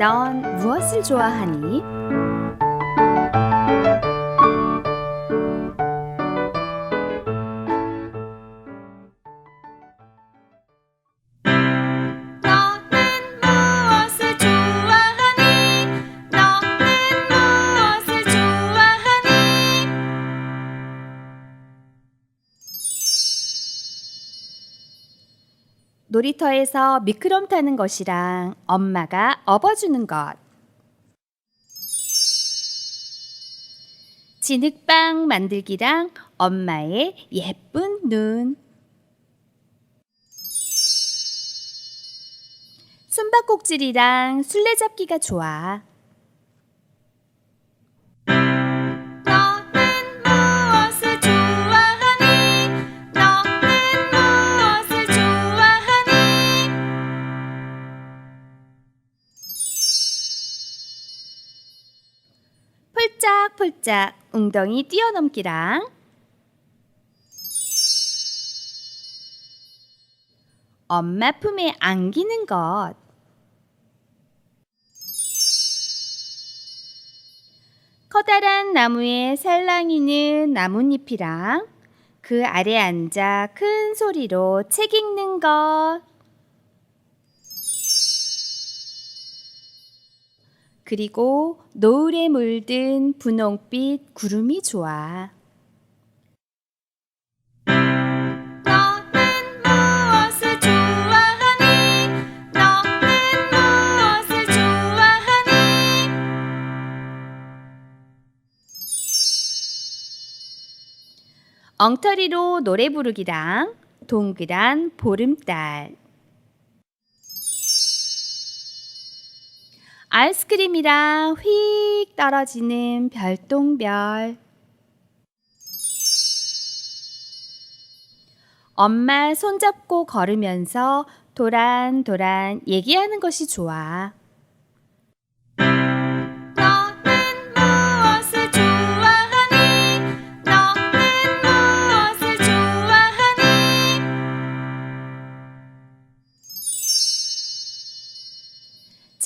넌 무엇을 좋아하니? 놀이터에서 미끄럼 타는 것이랑 엄마가 업어주는 것. 진흙빵 만들기랑 엄마의 예쁜 눈. 숨바꼭질이랑 술래잡기가 좋아. 폴짝폴짝 웅덩이 뛰어넘기랑 엄마 품에 안기는 것. 커다란 나무에 살랑이는 나뭇잎이랑 그 아래 앉아 큰 소리로 책 읽는 것. 그리고 노을에 물든 분홍빛 구름이 좋아. 너는 무엇을 좋아하니? 너는 무엇을 좋아하니? 엉터리로 노래 부르기랑 동그란 보름달. 아이스크림이랑 휙 떨어지는 별똥별. 엄마 손잡고 걸으면서 도란도란 얘기하는 것이 좋아.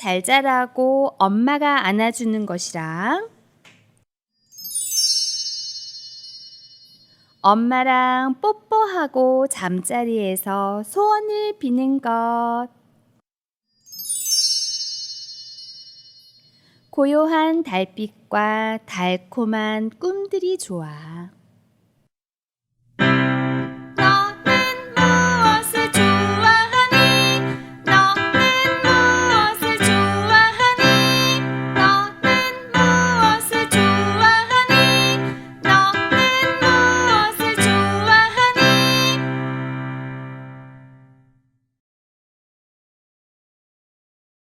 잘 자라고 엄마가 안아주는 것이랑 엄마랑 뽀뽀하고 잠자리에서 소원을 비는 것. 고요한 달빛과 달콤한 꿈들이 좋아.